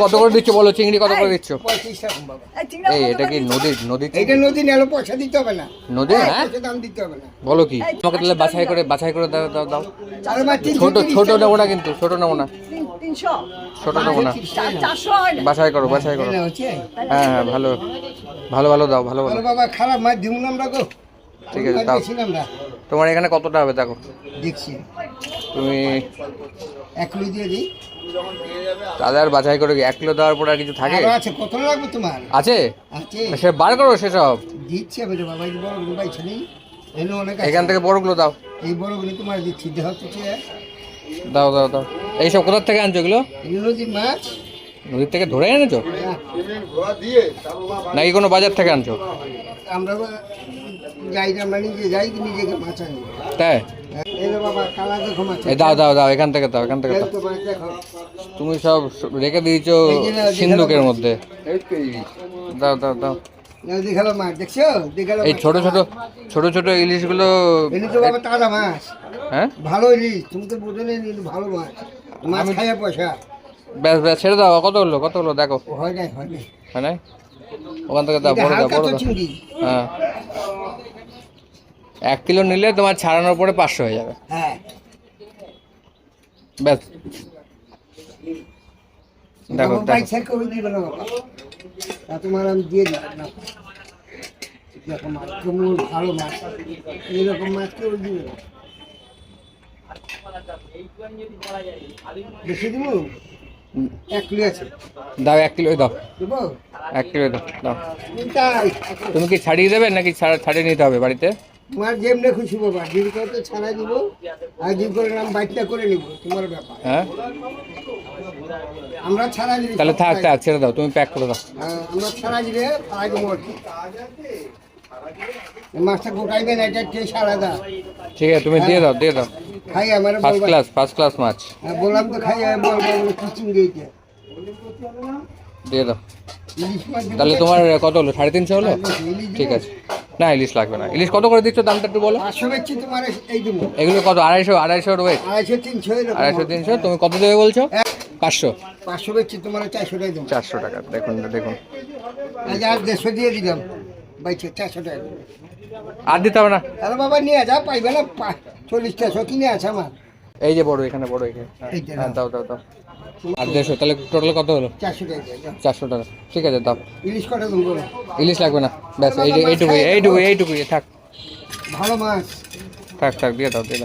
কত করে দিচ্ছ বলো চিংড়ি কত করে দিচ্ছ? পঁয়ত্রিশ টাকা বাবা। এই এটা কি নদীর নদীর এইটা নদী নিয়ে পয়সা দিতে হবে না। নদী হ্যাঁ, হ্যাঁ? পয়সা দাম দিতে হবে না। বলো কি তোমাকে তাহলে বাছাই করে বাছাই করে দাও দাও দাও। ছোট ছোট নেব না কিন্তু ছোট নেব না। ছোট নেব না। হয় বাছাই করো বাছাই করো। হ্যাঁ হ্যাঁ ভালো ভালো ভালো দাও ভালো ভালো। বাবা খারাপ মাছ দিব না আমরা গো। ঠিক আছে, দাও। তোমার এখানে কতটা হবে দেখো? দেখছি। তুমি এক কিলো দিয়ে দিই। তাহলে আর বাছাই করে কি এক কিলো দেওয়ার পর আর কিছু থাকে? আছে কত লাগবে তোমার? আছে? আছে। সে বার করো সেসব। দিচ্ছি আমি বাবা এই বড়গুলো পাইছি অনেক। এখান থেকে বড়গুলো দাও। এই বড়গুলো তোমার দিচ্ছি দেহ তো দাও দাও দাও। এইসব কোথার থেকে আনছো এগুলো? এই নদীর মাছ। নদীর থেকে ধরে এনেছো? হ্যাঁ, নাকি কোনো বাজার থেকে আনছো? আমরা যাই না, আমরা নিজে যাই নিজেকে তাই? দাও দাও দাও এখান থেকে দাও এখান থেকে দাও। তুমি সব রেখে দিয়েছ সিন্ধুকের মধ্যে। দাও দাও দাও। এই ছোট ছোট ছোট ছোট ইলিশগুলো তাজা মাছ। হ্যাঁ? ভালো ইলিশ তুমি তো বোঝো ভালো মাছ। মাছ খাইয়া পয়সা। ব্যাস ব্যাস ছেড়ে দাও কত হলো কত হলো দেখো। হয় নাই হয় নাই। হ্যাঁ নাই? ওখান থেকে দাও বড় দাও বড় দাও। হ্যাঁ। এক কিলো নিলে তোমার ছাড়ানোর পরে পাঁচশো হয়ে যাবে। হ্যাঁ। ব্যাস। দেখো তোমার আমি দিয়ে মাছ ভালো মাছ। এইরকম মাছ কেউ দিবে বেশি দিব? এক কিলো আছে। দাও এক কিলো দাও। এক কিলো দাও দাও। তুমি কি ছাড়িয়ে দেবে নাকি ছাড়া- ছাড়িয়ে নিতে হবে বাড়িতে? তোমার যেমনি খুশি বাবা ডিম করে তো ছাড়াই দিব আর ডিম করে নাম বাইকটা করে নিব তোমার ব্যাপার। হ্যাঁ? আমরা ছাড়া দিলে তাহলে থাক থাক ছেড়ে দাও তুমি প্যাক করে দাও। হ্যাঁ, আমরা ছাড়া দিলে ছাড়াই দেবো কি। এই মাছটা গোটাইবেন এটা টেস্ট আলাদা। ঠিক আছে তুমি দিয়ে দাও দিয়ে দাও। খাই আমার ফার্স্ট ক্লাস ফার্স্ট ক্লাস মাছ। হ্যাঁ, বললাম তো খাই আমি বলব কি চিংড়ি এটা দিয়ে দাও। দিবো তাহলে তোমার কত হলো? সাড়ে তিনশো হলো? ঠিক আছে। না ইলিশ লাগবে না। ইলিশ কত করে দিচ্ছ দামটা একটু বলো? এগুলো কত? আড়াইশো আড়াইশো ওয়েট আড়াইশো তিনশো তুমি কত দেবে বলছো? হ্যাঁ, পাঁচশো। পাঁচশো বেচছি তোমার চারশো টাকা চারশো টাকা দেখুন দেখুন। আর দেড়শো দিয়ে দিলাম। চারশো টাকা। আর দিতে হবে না? আরে বাবা নিয়ে যা পাইবে না চল্লিশটা শো কিনে আছে আমার। এই যে বড় এখানে বড় এখানে। হ্যাঁ। দাও। দাও দাও দাও। আর দেড়শো তাহলে টোটাল কত হলো? চারশো টাকা ঠিক আছে দাও। ইলিশ কটা? ইলিশ লাগবে না। ব্যাস এই এইটুকুই এইটুকুই এইটুকুই থাক। ভালো মাছ। থাক থাক দিয়ে দাও দিয়ে দাও।